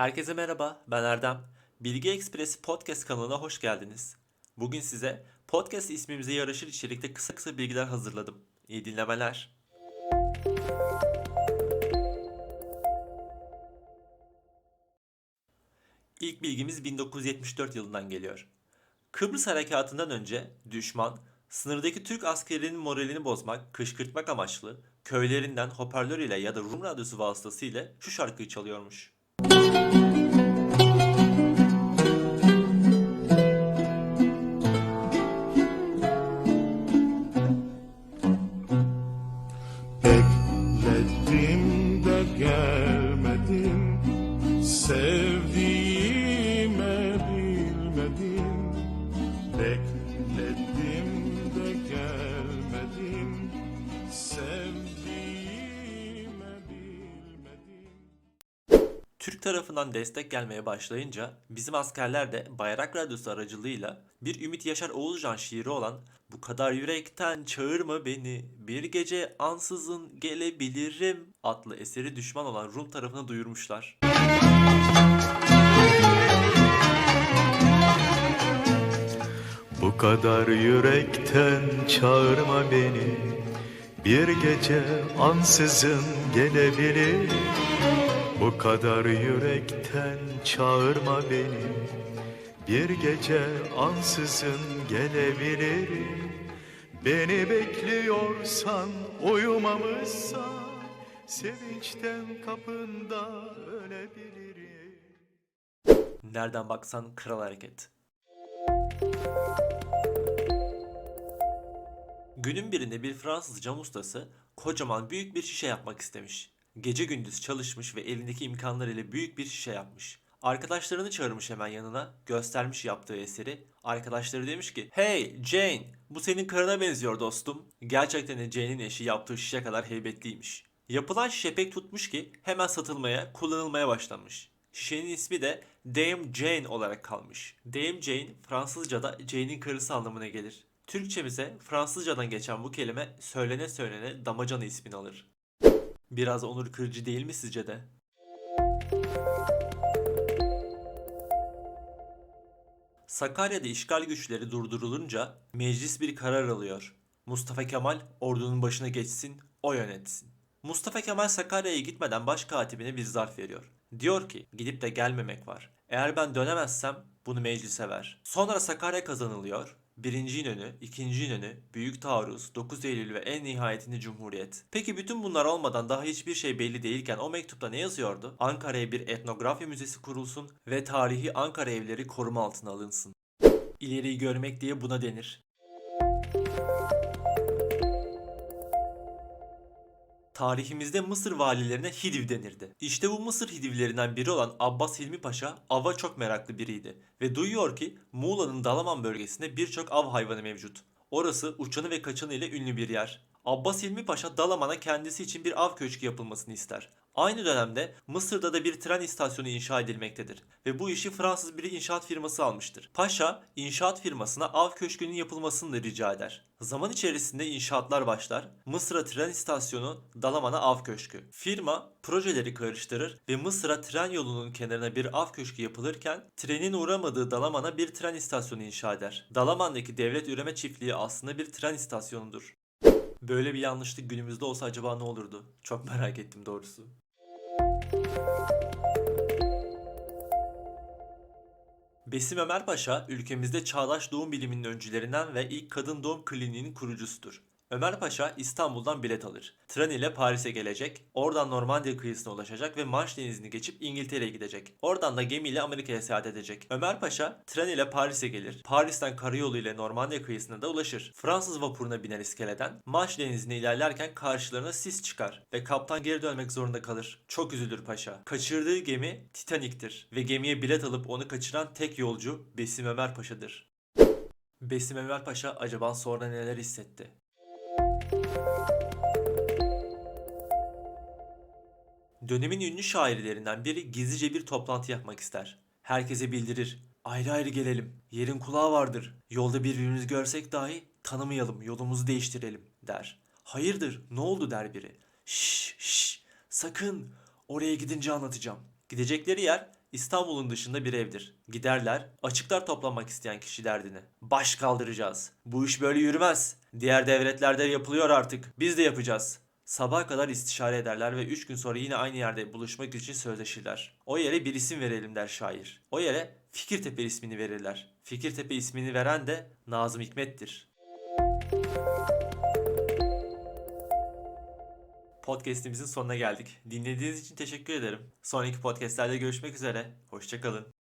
Herkese merhaba, ben Erdem. Bilgi Ekspresi Podcast kanalına hoş geldiniz. Bugün size podcast ismimize yaraşır içerikte kısa kısa bilgiler hazırladım. İyi dinlemeler. İlk bilgimiz 1974 yılından geliyor. Kıbrıs Harekatı'ndan önce düşman sınırdaki Türk askerinin moralini bozmak, kışkırtmak amaçlı köylerinden hoparlör ile ya da Rum radyosu vasıtasıyla şu şarkıyı çalıyormuş. Bekledim de gelmedin Sevdiğime Türk tarafından destek gelmeye başlayınca bizim askerler de Bayrak Radyosu aracılığıyla bir Ümit Yaşar Oğuzcan şiiri olan Bu kadar yürekten çağırma beni bir gece ansızın gelebilirim adlı eseri düşman olan Rum tarafına duyurmuşlar. Bu kadar yürekten çağırma beni Bir gece ansızın gelebilir Bu kadar yürekten çağırma beni Bir gece ansızın gelebilir Beni bekliyorsan uyumamışsan Sevinçten kapında ölebilirim Nereden baksan kral hareket. Günün birinde bir Fransız cam ustası kocaman büyük bir şişe yapmak istemiş. Gece gündüz çalışmış ve elindeki imkanlarıyla büyük bir şişe yapmış. Arkadaşlarını çağırmış hemen yanına, göstermiş yaptığı eseri. Arkadaşları demiş ki, Hey Jane, bu senin karına benziyor dostum. Gerçekten de Jane'in eşi yaptığı şişe kadar heybetliymiş. Yapılan şişe pek tutmuş ki hemen satılmaya, kullanılmaya başlanmış. Şişenin ismi de Dame Jane olarak kalmış. Dame Jane Fransızca'da Jane'in karısı anlamına gelir. Türkçemize Fransızcadan geçen bu kelime söylene söylene damacana ismini alır. Biraz onur kırıcı değil mi sizce de? Sakarya'da işgal güçleri durdurulunca meclis bir karar alıyor. Mustafa Kemal ordunun başına geçsin, o yönetsin. Mustafa Kemal Sakarya'ya gitmeden başkatibine bir zarf veriyor. Diyor ki gidip de gelmemek var. Eğer ben dönemezsem bunu meclise ver. Sonra Sakarya kazanılıyor. Birinci İnönü, ikinci İnönü, Büyük Taarruz, 9 Eylül ve en nihayetinde Cumhuriyet. Peki bütün bunlar olmadan daha hiçbir şey belli değilken o mektupta ne yazıyordu? Ankara'ya bir etnografya müzesi kurulsun ve tarihi Ankara evleri koruma altına alınsın. İleriyi görmek diye buna denir. Tarihimizde Mısır valilerine Hidiv denirdi. İşte bu Mısır Hidivlerinden biri olan Abbas Hilmi Paşa ava çok meraklı biriydi ve duyuyor ki Muğla'nın Dalaman bölgesinde birçok av hayvanı mevcut. Orası uçanı ve kaçanı ile ünlü bir yer. Abbas Hilmi Paşa Dalaman'a kendisi için bir av köşkü yapılmasını ister. Aynı dönemde Mısır'da da bir tren istasyonu inşa edilmektedir ve bu işi Fransız bir inşaat firması almıştır. Paşa inşaat firmasına av köşkünün yapılmasını rica eder. Zaman içerisinde inşaatlar başlar. Mısır'a tren istasyonu, Dalaman'a av köşkü. Firma projeleri karıştırır ve Mısır'a tren yolunun kenarına bir av köşkü yapılırken trenin uğramadığı Dalaman'a bir tren istasyonu inşa eder. Dalaman'daki devlet üreme çiftliği aslında bir tren istasyonudur. Böyle bir yanlışlık günümüzde olsa acaba ne olurdu? Çok merak ettim doğrusu. Besim Ömer Paşa ülkemizde çağdaş doğum biliminin öncülerinden ve ilk kadın doğum kliniğinin kurucusudur. Ömer Paşa İstanbul'dan bilet alır. Tren ile Paris'e gelecek, oradan Normandiya kıyısına ulaşacak ve Manş denizini geçip İngiltere'ye gidecek. Oradan da gemiyle Amerika'ya seyahat edecek. Ömer Paşa tren ile Paris'e gelir. Paris'ten karayolu ile Normandiya kıyısına da ulaşır. Fransız vapuruna biner iskeleden. Manş denizine ilerlerken karşılarına sis çıkar ve kaptan geri dönmek zorunda kalır. Çok üzülür paşa. Kaçırdığı gemi Titanik'tir ve gemiye bilet alıp onu kaçıran tek yolcu Besim Ömer Paşa'dır. Besim Ömer Paşa acaba sonra neler hissetti? Dönemin ünlü şairlerinden biri gizlice bir toplantı yapmak ister. Herkese bildirir. Ayrı ayrı gelelim. Yerin kulağı vardır. Yolda birbirimizi görsek dahi tanımayalım, yolumuzu değiştirelim der. Hayırdır, ne oldu der biri. Şşş, şşş, sakın. Oraya gidince anlatacağım. Gidecekleri yer İstanbul'un dışında bir evdir. Giderler, açıklar toplamak isteyen kişi derdini. Baş kaldıracağız. Bu iş böyle yürümez. Diğer devletlerde yapılıyor artık. Biz de yapacağız. Sabaha kadar istişare ederler ve 3 gün sonra yine aynı yerde buluşmak için sözleşirler. O yere bir isim verelim der şair. O yere Fikirtepe ismini verirler. Fikirtepe ismini veren de Nazım Hikmet'tir. Podcast'imizin sonuna geldik. Dinlediğiniz için teşekkür ederim. Sonraki podcastlerde görüşmek üzere. Hoşçakalın.